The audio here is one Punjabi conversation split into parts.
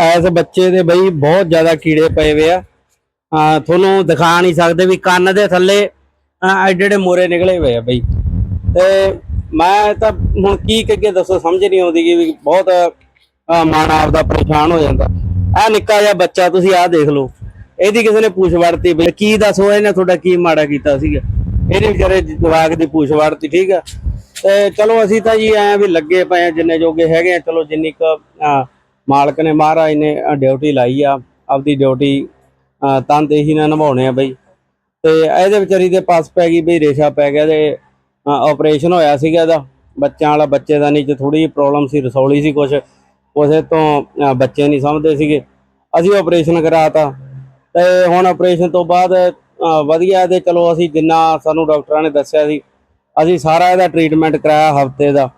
ਐਸ ਬੱਚੇ ਦੇ ਬਈ ਬਹੁਤ ਜ਼ਿਆਦਾ ਕੀੜੇ ਪਏ ਵੇ ਆ। ਤੁਹਾਨੂੰ ਦਿਖਾ ਨਹੀਂ ਸਕਦੇ ਵੀ ਕੰਨ ਦੇ ਥੱਲੇ ਅਹ ਐਡੇ ਐਡੇ ਮੋਰੇ ਨਿਕਲੇ ਹੋਏ ਆ ਬਈ। ਤੇ ਮੈਂ ਤਾਂ ਹੁਣ ਕੀ ਕਹੀਏ ਦੱਸੋ, ਸਮਝ ਨਹੀਂ ਆਉਂਦੀ ਗੀ ਬਹੁਤ ਮਨ ਆਪਦਾ ਪਰੇਸ਼ਾਨ ਹੋ ਜਾਂਦਾ। ਆ ਨਿੱਕਾ ਜਿਹਾ ਬੱਚਾ, ਤੁਸੀਂ ਆਹ ਦੇਖ ਲਓ। ਇਹਦੀ ਕਿਸੇ ਨੇ ਪੂਛ ਵੜਤੀ ਬਈ। ਕੀ ਦੱਸੋ, ਇਹਨੇ ਤੁਹਾਡਾ ਕੀ ਮਾੜਾ ਕੀਤਾ ਸੀਗਾ? ਇਹਦੇ ਵਿਚਾਰੇ ਜਵਾਕ ਦੀ ਪੂਛ ਵੜਤੀ ਠੀਕ ਆ। ਤੇ ਚਲੋ ਅਸੀਂ ਤਾਂ ਜੀ ਆਏ ਵੀ ਲੱਗੇ ਪਏ ਆ, ਜਿੰਨੇ ਜੋਗੇ ਹੈਗੇ ਆ, ਚਲੋ ਜਿੰਨੀ ਕ ਮਾਲਕ ਨੇ ਮਹਾਰਾਜ ਨੇ ਡਿਊਟੀ ਲਾਈ ਆ, ਆਪਦੀ ਡਿਊਟੀ ਤਨਦੇਹੀ ਨਾਲ ਨਿਭਾਉਣੇ ਆ ਬਈ। ਤੇ ਇਹਦੇ ਵਿਚਾਰੀ ਦੇ ਪਾਸ ਪੈ ਗਈ ਬਈ, ਰੇਸ਼ਾ ਪੈ ਗਿਆ ਤੇ ਆਪਰੇਸ਼ਨ ਹੋਇਆ ਸੀਗਾ ਇਹਦਾ। ਬੱਚਿਆਂ ਵਾਲਾ ਬੱਚੇ ਦਾ ਨਹੀਂ ਨੀਚੇ ਥੋੜੀ ਜਿਹੀ ਪ੍ਰੋਬਲਮ ਸੀ, ਰਸੌਲੀ ਸੀ ਕੁਛ। ਉਸੇ ਤੋਂ ਬੱਚੇ ਨਹੀਂ ਸਮਝਦੇ ਸੀਗੇ। ਅਸੀਂ ਆਪਰੇਸ਼ਨ ਕਰਾਤਾ। ਤੇ ਹੁਣ ਆਪਰੇਸ਼ਨ ਤੋਂ ਬਾਅਦ ਵਧੀਆ ਤੇ ਚਲੋ ਅਸੀਂ ਜਿੰਨਾ ਸਾਨੂੰ ਡਾਕਟਰਾਂ ਨੇ ਦੱਸਿਆ ਸੀ, ਅਸੀਂ ਸਾਰਾ ਇਹਦਾ ਟ੍ਰੀਟਮੈਂਟ ਕਰਾਇਆ ਹਫ਼ਤੇ ਦਾ।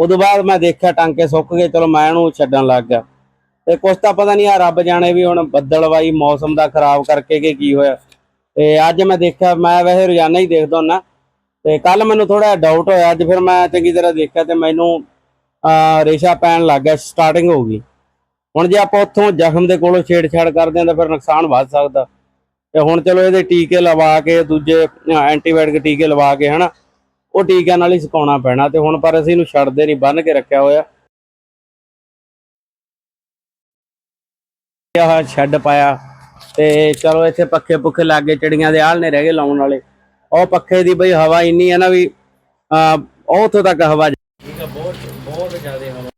ਉਦੋਂ ਬਾਅਦ ਮੈਂ ਦੇਖਿਆ ਟਾਂਕੇ ਸੁੱਕ ਗਏ, ਚਲੋ ਮੈਂ ਇਹਨੂੰ ਛੱਡਣ ਲੱਗ ਗਿਆ। ਤੇ ਕੁਛ ਤਾਂ ਪਤਾ ਨਹੀਂ ਆ ਰੱਬ ਜਾਣੇ ਵੀ ਹੁਣ ਬੱਦਲਵਾਈ ਮੌਸਮ ਦਾ ਖਰਾਬ ਕਰਕੇ ਕਿ ਕੀ ਹੋਇਆ। ਤੇ ਅੱਜ ਮੈਂ ਦੇਖਿਆ, ਮੈਂ ਵੈਸੇ ਰੋਜ਼ਾਨਾ ਹੀ ਦੇਖਦਾ ਹੁੰਦਾ। ਤੇ ਕੱਲ ਮੈਨੂੰ ਥੋੜਾ ਡਾਊਟ ਹੋਇਆ, ਅੱਜ ਫਿਰ ਮੈਂ ਚੰਗੀ ਤਰ੍ਹਾਂ ਦੇਖਿਆ ਤੇ ਮੈਨੂੰ ਰੇਸ਼ਾ ਪੈਣ ਲੱਗ ਗਿਆ ਸਟਾਰਟਿੰਗ ਹੋ ਗਈ। ਹੁਣ ਜੇ ਆਪਾਂ ਉੱਥੋਂ ਜ਼ਖਮ ਦੇ ਕੋਲੋਂ ਛੇੜਛਾੜ ਕਰਦੇ ਹਾਂ ਤਾਂ ਫਿਰ ਨੁਕਸਾਨ ਵੱਧ ਸਕਦਾ। ਤੇ ਹੁਣ ਚਲੋ ਇਹਦੇ ਟੀਕੇ ਲਵਾ ਕੇ, ਦੂਜੇ ਐਂਟੀਬਾਇਓਟਿਕ ਟੀਕੇ ਲਵਾ ਕੇ, ਹਨਾ। ਉਹ ਟੀਕਿਆਂ ਨਾਲ ਹੀ ਸੁਕਾਉਣਾ ਪੈਣਾ ਤੇ ਹੁਣ ਪਰ ਅਸੀਂ ਇਹਨੂੰ ਛੱਡਦੇ ਨਹੀਂ ਬੰਨ ਕੇ ਰੱਖਿਆ ਹੋਇਆ। ਆਹ ਛੱਡ ਪਾਇਆ ਤੇ ਚਲੋ ਇੱਥੇ ਪੱਖੇ ਪੁੱਖੇ ਲੱਗੇ ਚਿੜੀਆਂ ਦੇ ਆਲਣੇ ਰਹਿ ਗਏ ਲਾਉਣ ਵਾਲੇ। ਉਹ ਪੱਖੇ ਦੀ ਬਈ ਹਵਾ ਇੰਨੀ ਹੈ ਨਾ ਵੀ ਆ ਉਹ ਉੱਥੋਂ ਤੱਕ ਹਵਾ ਠੀਕ ਆ ਬਹੁਤ ਬਹੁਤ ਜ਼ਿਆਦਾ ਹਵਾ।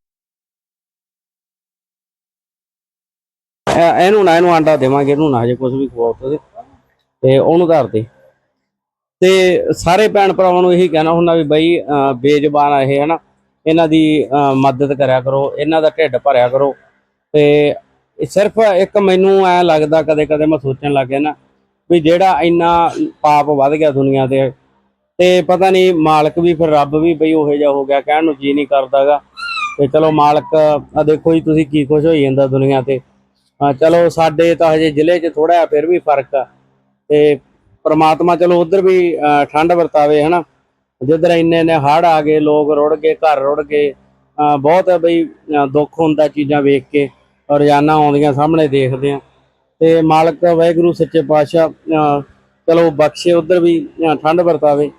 ਇਹ- ਇਹਨੂੰ ਨਾ ਇਹਨੂੰ ਆਂਡਾ ਦੇਵਾਂਗੇ ਇਹਨੂੰ ਨਾ ਹਜੇ ਕੁਝ ਵੀ ਖਵਾਓ ਤੁਸੀਂ। ਤੇ ਉਹਨੂੰ ਧਰ ਦੇ। ਤੇ ਸਾਰੇ ਭੈਣ ਭਰਾਵਾਂ ਨੂੰ ਇਹੀ ਕਹਿਣਾ ਹੁੰਦਾ ਵੀ ਬਈ ਅਹ, ਬੇਜ਼ੁਬਾਨ ਆ ਇਹ ਹਨਾ। ਇਹਨਾਂ ਦੀ ਮਦਦ ਕਰਿਆ ਕਰੋ ਇਹਨਾਂ ਦਾ ਢਿੱਡ ਭਰਿਆ ਕਰੋ। ਤੇ ਸਿਰਫ ਇੱਕ ਮੈਨੂੰ ਐ ਲੱਗਦਾ ਕਦੇ ਕਦੇ ਮੈਂ ਸੋਚਣ ਲੱਗ ਗਿਆ ਨਾ ਵੀ ਜਿਹੜਾ ਇੰਨਾ ਪਾਪ ਵੱਧ ਗਿਆ ਦੁਨੀਆ ਤੇ ਤੇ ਪਤਾ ਨਹੀਂ ਮਾਲਕ ਵੀ ਫਿਰ ਰੱਬ ਵੀ ਬਈ ਉਹੋ ਜਿਹਾ ਹੋ ਗਿਆ ਕਹਿਣ ਨੂੰ ਜੀ ਨਹੀਂ ਕਰਦਾਗਾ। ਤੇ ਚਲੋ ਮਾਲਕ ਆ ਦੇਖੋ ਜੀ ਤੁਸੀਂ ਕੀ ਕੁਝ ਹੋਈ ਜਾਂਦਾ ਦੁਨੀਆ ਤੇ। ਚਲੋ ਸਾਡੇ ਤਾਂ ਹਜੇ ਜ਼ਿਲ੍ਹੇ 'ਚ ਥੋੜਾ ਜਿਹਾ ਫਿਰ ਵੀ ਫ਼ਰਕ ਆ। ਤੇ ਪ੍ਰਮਾਤਮਾ ਚਲੋ ਉਧਰ ਵੀ ਅਹ, ਠੰਡ ਵਰਤਾਵੇ ਹਨਾ? ਜਿੱਧਰ ਇੰਨੇ ਇੰਨੇ ਹੜ੍ਹ ਆ ਗਏ ਲੋਕ ਰੁੜ ਗਏ ਘਰ ਰੁੜ ਗਏ ਬਹੁਤ ਬਈ ਦੁੱਖ ਹੁੰਦਾ ਚੀਜ਼ਾਂ ਵੇਖ ਕੇ ਰੋਜ਼ਾਨਾ ਆਉਂਦੀਆਂ ਸਾਹਮਣੇ ਦੇਖਦੇ ਆ। ਤੇ ਮਾਲਕ ਵਾਹਿਗੁਰੂ ਸੱਚੇ ਪਾਤਸ਼ਾਹ ਅਹ, ਚਲੋ ਬਖਸ਼ੇ ਉਧਰ ਵੀ ਠੰਡ ਵਰਤਾਵੇ।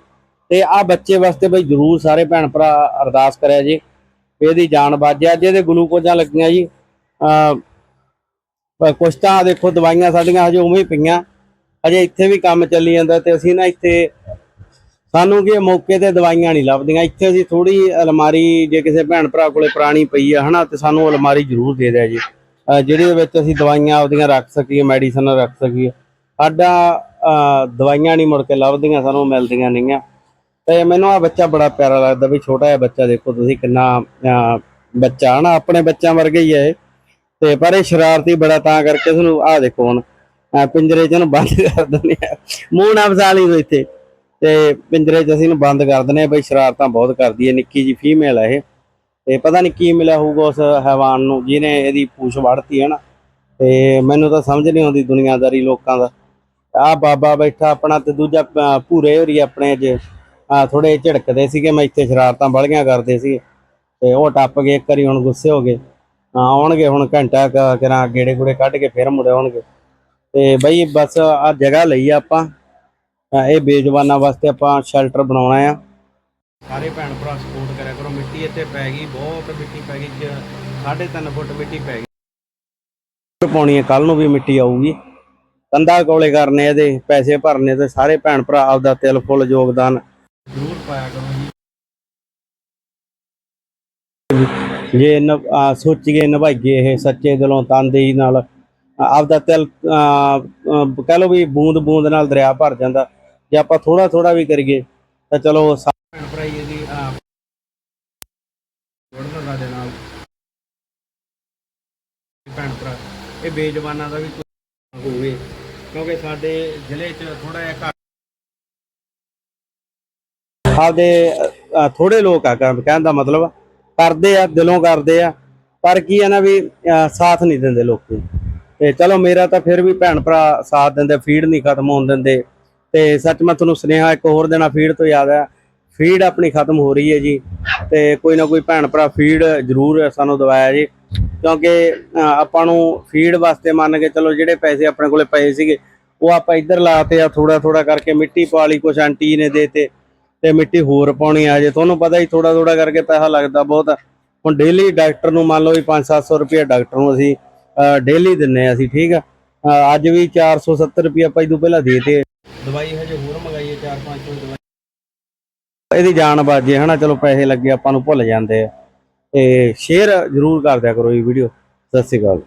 ਤੇ ਆ ਬੱਚੇ ਵਾਸਤੇ ਬਈ ਜਰੂਰ ਸਾਰੇ ਭੈਣ ਭਰਾ ਅਰਦਾਸ ਕਰਿਆ ਜੀ। ਇਹਦੀ ਜਾਨ ਬਚ ਜਾ ਜਿਹਦੇ ਗਲੂਕੋਜ਼ਾਂ ਲੱਗੀਆਂ ਜੀ। ਅਹ, ਪਰ ਕੁਛ ਤਾਂ ਦੇਖੋ ਦਵਾਈਆਂ ਸਾਡੀਆਂ ਹਜੇ ਉਵੇਂ ਹੀ ਪਈਆਂ। ਅਜੇ ਇੱਥੇ ਵੀ ਕੰਮ ਚੱਲੀ ਜਾਂਦਾ ਤੇ ਅਸੀਂ ਨਾ ਇੱਥੇ ਸਾਨੂੰ ਕਿ ਮੌਕੇ ਤੇ ਦਵਾਈਆਂ ਨਹੀਂ ਲੱਭਦੀਆਂ। ਇੱਥੇ ਅਸੀਂ ਥੋੜੀ ਅਲਮਾਰੀ ਜੇ ਕਿਸੇ ਭੈਣ ਭਰਾ ਕੋਲੇ ਪੁਰਾਣੀ ਪਈ ਆ ਹਨਾ ਤੇ ਸਾਨੂੰ ਅਲਮਾਰੀ ਜ਼ਰੂਰ ਦੇ ਦਿਆ ਜੀ। ਜਿਹਦੇ ਵਿੱਚ ਅਸੀਂ ਦਵਾਈਆਂ ਆਪਦੀਆਂ ਰੱਖ ਸਕੀਏ ਮੈਡੀਸਨ ਰੱਖ ਸਕੀਏ। ਸਾਡਾ ਦਵਾਈਆਂ ਨਹੀਂ ਮੁੜ ਕੇ ਲੱਭਦੀਆਂ ਸਾਨੂੰ ਮਿਲਦੀਆਂ ਨਹੀਂ ਨਹੀਂਆਂ ਤੇ ਮੈਨੂੰ ਆ ਬੱਚਾ ਬੜਾ ਪਿਆਰਾ ਲੱਗਦਾ ਵੀ ਛੋਟਾ ਜਿਹਾ ਬੱਚਾ ਦੇਖੋ ਤੁਸੀਂ ਕਿੰਨਾ ਅਹ, ਬੱਚਾ ਨਾ ਆਪਣੇ ਬੱਚਿਆਂ ਵਰਗਾ ਹੀ ਹੈ ਤੇ ਪਰ ਇਹ ਸ਼ਰਾਰਤੀ ਬੜਾ ਤਾਂ ਕਰਕੇ ਤੁਹਾਨੂੰ ਆਹ ਦੇਖੋ ਹੁਣ ਪਿੰਜਰੇ 'ਚ ਇਹਨੂੰ ਬੰਦ ਕਰ ਦਿੰਦੇ ਆ। ਮੂੰਹ ਨਾ ਫਸਾ ਲਈ ਤੂੰ ਇੱਥੇ। ਤੇ ਪਿੰਜਰੇ 'ਚ ਅਸੀਂ ਇਹਨੂੰ ਬੰਦ ਕਰ ਦਿੰਦੇ ਆ ਬਈ ਸ਼ਰਾਰਤਾਂ ਬਹੁਤ ਕਰਦੀ ਹੈ ਨਿੱਕੀ ਜੀ ਫੀਮੇਲ ਹੈ ਇਹ। ਤੇ ਪਤਾ ਨਹੀਂ ਕੀ ਮਿਲਿਆ ਹੋਊਗਾ ਉਸ ਹੈਵਾਨ ਨੂੰ ਜਿਹਨੇ ਇਹਦੀ ਪੂਛ ਵੜਤੀ ਹੈ ਨਾ। ਤੇ ਮੈਨੂੰ ਤਾਂ ਸਮਝ ਨਹੀਂ ਆਉਂਦੀ ਦੁਨੀਆਦਾਰੀ ਲੋਕਾਂ ਦਾ। ਆਹ ਬਾਬਾ ਬੈਠਾ ਆਪਣਾ ਤੇ ਦੂਜਾ ਭੂਰੇ ਹੋਰੀ ਆਪਣੇ ਜੇ ਥੋੜੇ ਝਿੜਕਦੇ ਸੀਗੇ ਮੈਂ ਇੱਥੇ ਸ਼ਰਾਰਤਾਂ ਬੜੀਆਂ ਕਰਦੇ ਸੀ ਤੇ ਉਹ ਟੱਪ ਗਏ ਇੱਕ ਵਾਰੀ ਹੁਣ ਗੁੱਸੇ ਹੋ ਗਏ। ਹਾਂ, ਆਉਣਗੇ ਹੁਣ ਘੰਟਾ ਕ- ਗੇੜੇ ਗੂੜੇ ਕੱਢ ਕੇ ਫਿਰ ਮੁੜੇ ਆਉਣਗੇ। ਤੇ ਬਈ ਬਸ ਆ ਜਗ੍ਹਾ ਲਈ ਆ ਆਪਾਂ। ਇਹ ਬੇਜ਼ੁਬਾਨਾਂ ਵਾਸਤੇ ਆਪਾਂ ਸ਼ੈਲਟਰ ਬਣਾਉਣਾ ਆ। ਸਾਰੇ ਭੈਣ ਭਰਾ ਸਪੋਰਟ ਕਰਿਆ ਕਰੋ। ਮਿੱਟੀ ਇੱਥੇ ਪੈ ਗਈ ਬਹੁਤ ਮਿੱਟੀ ਪੈ ਗਈ 3.5 ਫੁੱਟ ਮਿੱਟੀ ਪੈ ਗਈ। ਪਾਉਣੀ ਹੈ ਕੱਲ ਨੂੰ ਵੀ ਮਿੱਟੀ ਆਊਗੀ। ਕੰਧਾ ਕੋਲੇ ਕਰਨੇ ਇਹਦੇ ਪੈਸੇ ਭਰਨੇ ਤੇ ਸਾਰੇ ਭੈਣ ਭਰਾ ਆਪਦਾ ਤਿਲ ਫੁੱਲ ਯੋਗਦਾਨ। ਜ਼ਰੂਰ ਪਾਇਆ ਕਰੋ ਜੀ। ਜੇ ਸੋਚੀਏ ਨਿਭਾਈਏ ਇਹ ਸੱਚੇ ਦਿਲੋਂ ਤਨਦੇਹੀ ਨਾਲ। ਆਪਦਾ ਤਿਲ ਕਹਿ ਲਓ ਵੀ ਬੂੰਦ ਬੂੰਦ ਨਾਲ ਦਰਿਆ ਭਰ ਜਾਂਦਾ। ਜੇ ਆਪਾਂ ਥੋੜਾ ਥੋੜਾ ਵੀ ਕਰੀਏ ਤਾਂ ਚਲੋ ਸਾਰੇ ਭੈਣ ਭਰਾ ਹੀ ਇਹਦੀ ਅਹ, ਜੁੜਨ ਸਾਡੇ ਨਾਲ। ਭੈਣ ਭਰਾ ਇਹ ਬੇਜ਼ਬਾਨਾਂ ਦਾ ਵੀ ਕੋਈ ਹੋਵੇ ਕਿਉਂਕਿ ਸਾਡੇ ਜ਼ਿਲ੍ਹੇ 'ਚ ਥੋੜਾ ਜਿਹਾ ਘੱਟ ਆਪਦੇ ਥੋੜੇ ਲੋਕ ਆ ਕਹਿ- ਕਹਿਣ ਦਾ ਮਤਲਬ ਕਰਦੇ ਆ ਦਿਲੋਂ ਕਰਦੇ ਆ ਪਰ ਕੀ ਆ ਨਾ ਵੀ ਸਾਥ ਨਹੀਂ ਦਿੰਦੇ ਲੋਕੀ। ਤੇ ਚਲੋ ਮੇਰਾ ਤਾਂ ਫਿਰ ਵੀ ਭੈਣ ਭਰਾ ਸਾਥ ਦਿੰਦੇ ਫੀਡ ਨਹੀਂ ਖਤਮ ਹੋਣ ਦਿੰਦੇ। ਤੇ ਸੱਚ ਮੈਂ ਤੁਹਾਨੂੰ ਸੁਨੇਹਾ ਇੱਕ ਹੋਰ ਦੇਣਾ ਫੀਡ ਤੋਂ ਯਾਦ ਆ ਫੀਡ ਆਪਣੀ ਖਤਮ ਹੋ ਰਹੀ ਹੈ ਜੀ। ਤੇ ਕੋਈ ਨਾ ਕੋਈ ਭੈਣ ਭਰਾ ਫੀਡ ਜ਼ਰੂਰ ਸਾਨੂੰ ਦਵਾਇਆ ਜੀ। ਕਿਉਂਕਿ ਆਪਾਂ ਨੂੰ ਫੀਡ ਵਾਸਤੇ ਮੰਨ ਕੇ ਚਲੋ ਜਿਹੜੇ ਪੈਸੇ ਆਪਣੇ ਕੋਲੇ ਪਏ ਸੀਗੇ, ਉਹ ਆਪਾਂ ਇੱਧਰ ਲਾਤੇ ਆ ਥੋੜਾ ਥੋੜਾ ਕਰਕੇ ਮਿੱਟੀ ਪਾ ਲਈ, ਕੁਛ ਆਂਟੀ ਨੇ ਦੇਤੇ ਤੇ ਮਿੱਟੀ ਹੋਰ ਪਾਉਣੀ ਆ ਜੇ। ਤੁਹਾਨੂੰ ਪਤਾ ਹੀ ਥੋੜਾ ਥੋੜਾ ਕਰਕੇ ਪੈਸਾ ਲੱਗਦਾ ਬਹੁਤ ਹੁਣ ਡੇਲੀ ਡਾਕਟਰ ਨੂੰ ਮੰਨ ਲਓ ਵੀ 5-700 ਰੁਪਏ ਡਾਕਟਰ ਨੂੰ ਅਸੀਂ ਡੇਲੀ ਦਿੰਨੇ ਆ ਅਸੀਂ ਠੀਕ ਆ? ਅੱਜ ਵੀ 470 ਰੁਪਏ ਆਪਾਂ ਇਦੋਂ ਪਹਿਲਾਂ ਦੇਤੇ ਦਵਾਈ ਹਜੇ ਹੋਰ ਮੰਗਾਈਏ 4-500 ਦਵਾਈ। ਇਹਦੀ ਜਾਨ ਬਾਜੇ ਹਨਾ? ਚਲੋ ਪੈਸੇ ਲੱਗੇ ਆਪਾਂ ਨੂੰ ਭੁੱਲ ਜਾਂਦੇ ਆ। ਤੇ ਸ਼ੇਅਰ ਜ਼ਰੂਰ ਕਰ ਦਿਆ ਕਰੋ ਇਹ ਵੀਡੀਓ ਸਤਿ ਸ਼੍ਰੀ ਅਕਾਲ।